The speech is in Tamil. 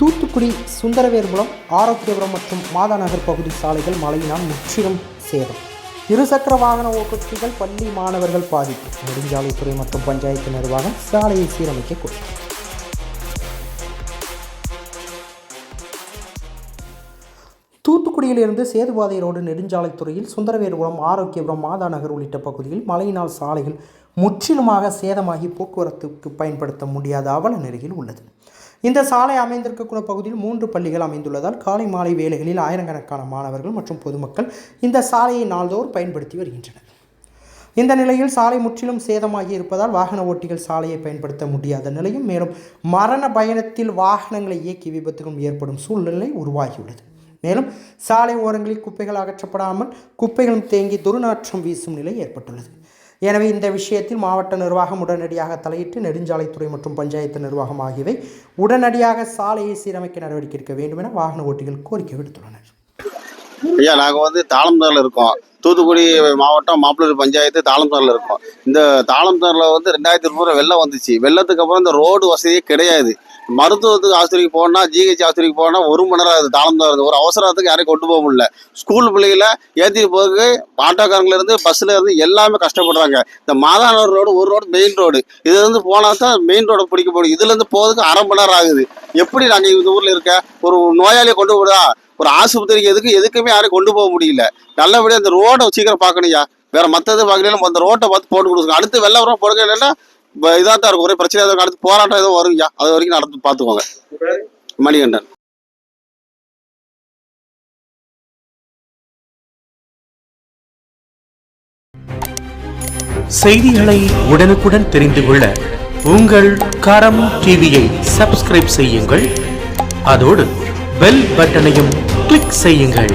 தூத்துக்குடி சுந்தரவேர்புரம் ஆரோக்கியபுரம் மற்றும் மாதாநகர் பகுதி சாலைகள் மழையினால் முற்றிலும் சேதம். இருசக்கர வாகன ஓட்டுநர்கள் பள்ளி மாணவர்கள் பாதிப்பு. நெடுஞ்சாலைத்துறை மற்றும் பஞ்சாயத்து நிர்வாகம் சாலையை சீரமைக்க கோரிக்கை. தூத்துக்குடியிலிருந்து சேதுபாதை ரோடு நெடுஞ்சாலைத்துறையில் சுந்தரவேர்புரம் ஆரோக்கியபுரம் மாதாநகர் உள்ளிட்ட பகுதியில் மழையினால் சாலைகள் முற்றிலுமாக சேதமாகி போக்குவரத்துக்கு பயன்படுத்த முடியாத அவல நிலையில் உள்ளது. இந்த சாலை அமைந்திருக்கக்கூடிய பகுதியில் மூன்று பள்ளிகள் அமைந்துள்ளதால் காலை மாலை வேலைகளில் ஆயிரக்கணக்கான மாணவர்கள் மற்றும் பொதுமக்கள் இந்த சாலையை நாள்தோறும் பயன்படுத்தி வருகின்றனர். இந்த நிலையில் சாலை முற்றிலும் சேதமாகி இருப்பதால் வாகன ஓட்டிகள் சாலையை பயன்படுத்த முடியாத நிலையும் மேலும் மரண பயணத்தில் வாகனங்களை இயக்கி விபத்துகளும் ஏற்படும் சூழ்நிலை உருவாகியுள்ளது. மேலும் சாலை ஓரங்களில் குப்பைகள் அகற்றப்படாமல் குப்பைகளும் தேங்கி துர்நாற்றம் வீசும் நிலை ஏற்பட்டுள்ளது. எனவே இந்த விஷயத்தில் மாவட்ட நிர்வாகம் உடனடியாக தலையிட்டு நெடுஞ்சாலைத்துறை மற்றும் பஞ்சாயத்து நிர்வாகம் ஆகியவை உடனடியாக சாலையை சீரமைக்க நடவடிக்கை எடுக்க வேண்டும் என வாகன ஓட்டிகள் கோரிக்கை விடுத்துள்ளனர். ஐயா நாங்கள் வந்து தாளம்தாரில் இருக்கோம். தூத்துக்குடி மாவட்டம் மாப்பிள்ளூர் பஞ்சாயத்து தாளம்தாரில் இருக்கோம். இந்த தாளம்தாரில் வந்து ரெண்டாயிரத்தி இருநூறு வெள்ளம் வந்துச்சு. வெள்ளத்துக்கு அப்புறம் இந்த ரோடு வசதியே கிடையாது. மருத்துவத்துக்கு ஆஸ்பத்திரிக்கு போனால் ஜிஹெச் ஆஸ்பத்திரிக்கு போனால் ஒரு மணி நேரம் ஆகுது தாளம்தார் ஒரு அவசரத்துக்கு யாரையும் கொண்டு போக முடியல. ஸ்கூல் பிள்ளைகளை ஏற்றிட்டு போக ஆட்டோக்காரங்கள இருந்து பஸ்ஸில் இருந்து எல்லாமே கஷ்டப்படுறாங்க. இந்த மாதானூர் ரோடு ஒரு ரோடு மெயின் ரோடு இது வந்து போனால் தான் மெயின் ரோட பிடிக்க முடியும். இதுலேருந்து போகிறதுக்கு அரை மணி நேரம் ஆகுது. எப்படி நாங்கள் இந்த ஊரில் இருக்க? ஒரு நோயாளியை கொண்டு போடா ஒரு ஆஸ்பத்திரிக்கு எதுக்கு எதுக்குமே யாரையும் கொண்டு போக முடியல. நல்லபடியாக அந்த ரோடை சீக்கிரம் பார்க்கணும்யா. வேற மற்றது பார்க்கலாம் அந்த ரோட்டை பார்த்து போட்டு கொடுங்க. அடுத்து வெள்ளம் உரம் போடுங்க இல்லைன்னா இதாக தான் இருக்கும். ஒரே பிரச்சனை எதுவும் அடுத்து போராட்டம் எதுவும் வருங்கய்யா அது வரைக்கும் நடந்து பார்த்துக்கோங்க. மணிகண்டன். செய்திகளை உடனுக்குடன் தெரிந்து கொள்ள உங்கள் கரம் டிவியை சப்ஸ்கிரைப் செய்யுங்கள். அதோடு பெல் பட்டனையும் கிளிக் செய்யுங்கள்.